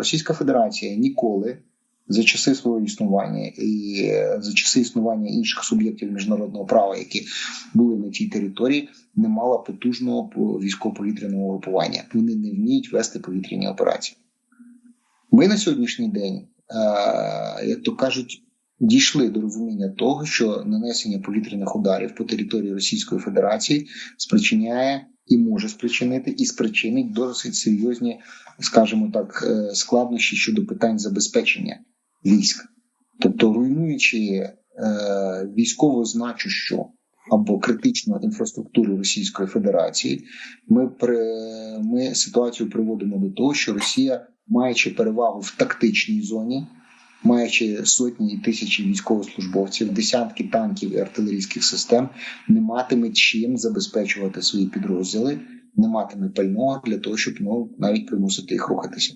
Російська Федерація ніколи за часи свого існування і за часи існування інших суб'єктів міжнародного права, які були на тій території, не мала потужного військово-повітряного групування. Вони не вміють вести повітряні операції. Ми на сьогоднішній день, як то кажуть, дійшли до розуміння того, що нанесення повітряних ударів по території Російської Федерації спричиняє і може спричинити, і спричинить досить серйозні, скажімо так, е, складнощі щодо питань забезпечення військ, тобто руйнуючи е, військово значущу або критичну інфраструктуру Російської Федерації, ми при ми ситуацію приводимо до того, що Росія, маючи перевагу в тактичній зоні маючи сотні і тисячі військовослужбовців, десятки танків і артилерійських систем, не матиме чим забезпечувати свої підрозділи, не матиме пального для того, щоб ну навіть примусити їх рухатися.